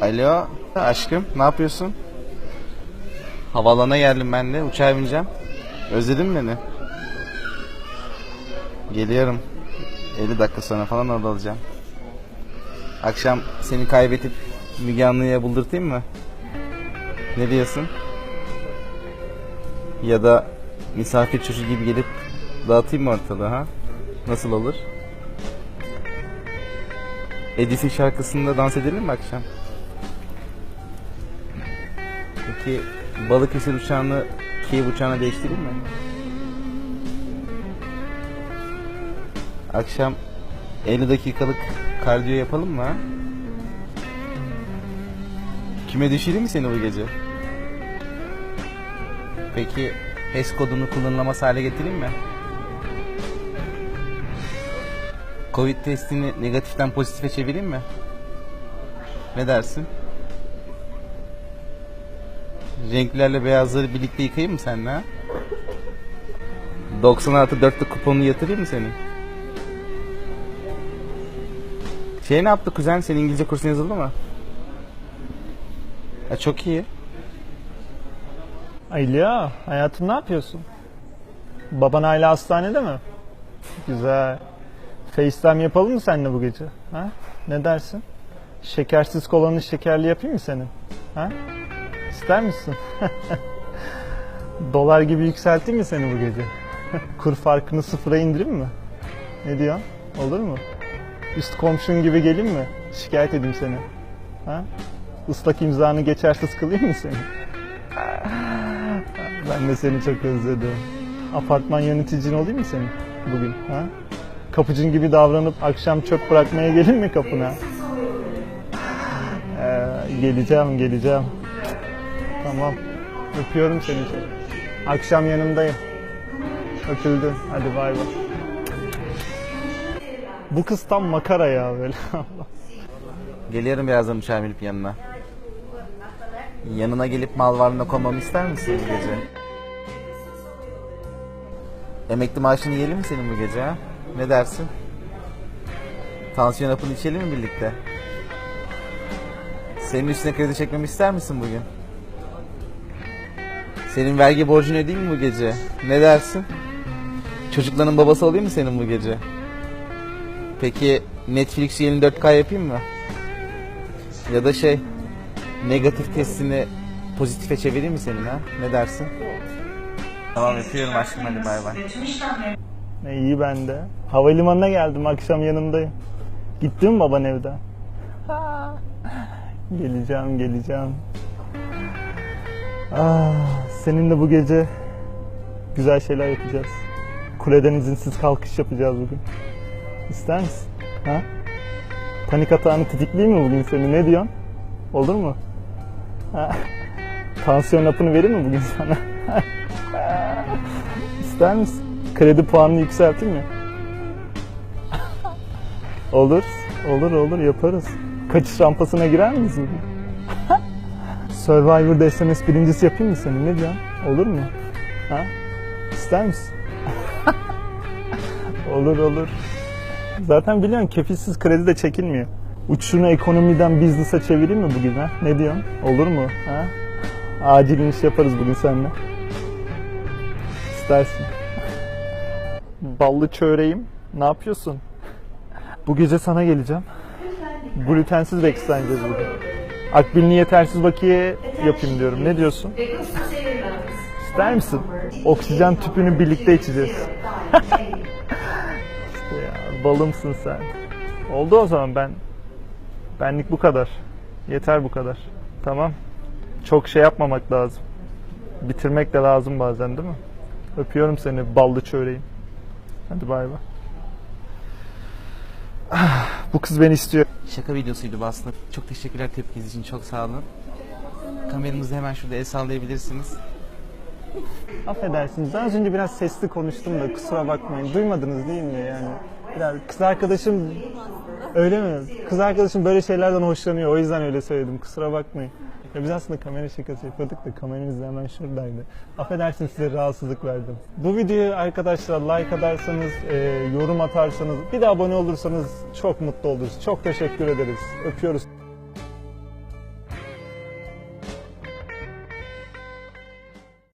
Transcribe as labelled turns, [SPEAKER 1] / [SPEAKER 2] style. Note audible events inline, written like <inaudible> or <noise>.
[SPEAKER 1] Alo aşkım ne yapıyorsun? Havalana geldim ben de uçağa bineceğim. Özledin mi beni? Geliyorum. 50 dakika sonra falan orada olacağım. Akşam seni kaybedip Müge Anlı'ya buldurtayım mı? Ne diyorsun? Ya da misafir çocuğu gibi gelip dağıtayım mı ortalığı ha? Nasıl olur? Edis'in şarkısında dans edelim mi akşam? Peki Balıkesir uçağını Kiev uçağına değiştireyim mi? Akşam 50 dakikalık kardiyo yapalım mı ha? Küme düşüreyim mi seni bu gece? Peki HES kodunu kullanılamaz hale getireyim mi? Covid testini negatiften pozitife çevireyim mi? Ne dersin? Renklerle beyazları birlikte yıkayayım mı seninle ha? 90 artı 4'lük kuponunu yatırayım mı senin? Şey ne yaptı kuzen? Senin İngilizce kursun yazıldı mı? Ya çok iyi.
[SPEAKER 2] Ayla, hayatım ne yapıyorsun? Baban hala hastanede mi? Güzel. FaceTime yapalım mı seninle bu gece? Ha? Ne dersin? Şekersiz kolanı şekerli yapayım mı senin? Ha? İster misin? <laughs> Dolar gibi yükselteyim mi seni bu gece? <laughs> Kur farkını sıfıra indireyim mi? Ne diyorsun? Olur mu? Üst komşun gibi geleyim mi? Şikayet edeyim seni. Ha? Islak imzanı geçersiz kılayım mı seni? <laughs> Ben de seni çok özledim. Apartman yöneticin olayım mı senin bugün? Ha? Kapıcın gibi davranıp akşam çöp bırakmaya gelin mi kapına? Ee, geleceğim, geleceğim. Tamam. Öpüyorum seni. Akşam yanındayım. Öpüldün. Hadi bay bay. Bu kız tam makara ya böyle. <laughs>
[SPEAKER 1] Geliyorum birazdan binip yanına. Yanına gelip mal varlığına konmamı ister misin bu gece? Emekli maaşını yiyelim mi senin bu gece ha? Ne dersin? Tansiyon hapını içelim mi birlikte? Senin üstüne kredi çekmemi ister misin bugün? Senin vergi borcunu ödeyeyim mi bu gece? Ne dersin? Çocukların babası olayım mı senin bu gece? Peki Netflix yeni 4K yapayım mı? Ya da şey negatif testini pozitife çevireyim mi senin ha? Ne dersin? Tamam öpüyorum aşkım hadi bay bay.
[SPEAKER 2] Ne iyi ben de. Havalimanına geldim akşam yanındayım. Gittin mi baban evden? geleceğim geleceğim. Ah, seninle bu gece güzel şeyler yapacağız. Kuleden izinsiz kalkış yapacağız bugün. İster misin? Ha? Panik atağını tetikleyeyim mi bugün seni? Ne diyorsun? Olur mu? Ha? Tansiyon hapını vereyim mi bugün sana? <laughs> İster misin? Kredi puanını yükselteyim mi? olur. Olur olur yaparız. Kaçış rampasına girer miyiz bugün? <laughs> Survivor'da SMS birincisi yapayım mı seni? Ne diyorsun? Olur mu? Ha? İster misin? <laughs> olur olur. Zaten biliyorsun kefilsiz kredi de çekilmiyor. Uçuşunu ekonomiden business'a çevireyim mi bugün ha? Ne diyorsun? Olur mu? Ha? Acil iniş yaparız bugün seninle. İstersin. Ballı çöreğim. Ne yapıyorsun? Bu gece sana geleceğim. Glutensiz besleneceğiz bugün. Akbilini yetersiz bakiye yapayım diyorum. Ne diyorsun? İster misin? Oksijen tüpünü birlikte içeceğiz. <laughs> İşte ya balımsın sen. Oldu o zaman ben. Benlik bu kadar. Yeter bu kadar. Tamam. Çok şey yapmamak lazım. Bitirmek de lazım bazen değil mi? Öpüyorum seni ballı çöreğim. Hadi bay bay. Bu kız beni istiyor.
[SPEAKER 1] Şaka videosuydu bu aslında. Çok teşekkürler tepkiniz için çok sağ olun. Kameramızı hemen şurada el sallayabilirsiniz.
[SPEAKER 2] Affedersiniz. Az önce biraz sesli konuştum da kusura bakmayın. Duymadınız değil mi yani? Biraz kız arkadaşım öyle mi? Kız arkadaşım böyle şeylerden hoşlanıyor. O yüzden öyle söyledim. Kusura bakmayın. Ya biz aslında kamera şakası yapıyorduk da kameramız da hemen şuradaydı. Affedersiniz size rahatsızlık verdim. Bu videoyu arkadaşlar like atarsanız, e, yorum atarsanız, bir de abone olursanız çok mutlu oluruz. Çok teşekkür ederiz. Öpüyoruz.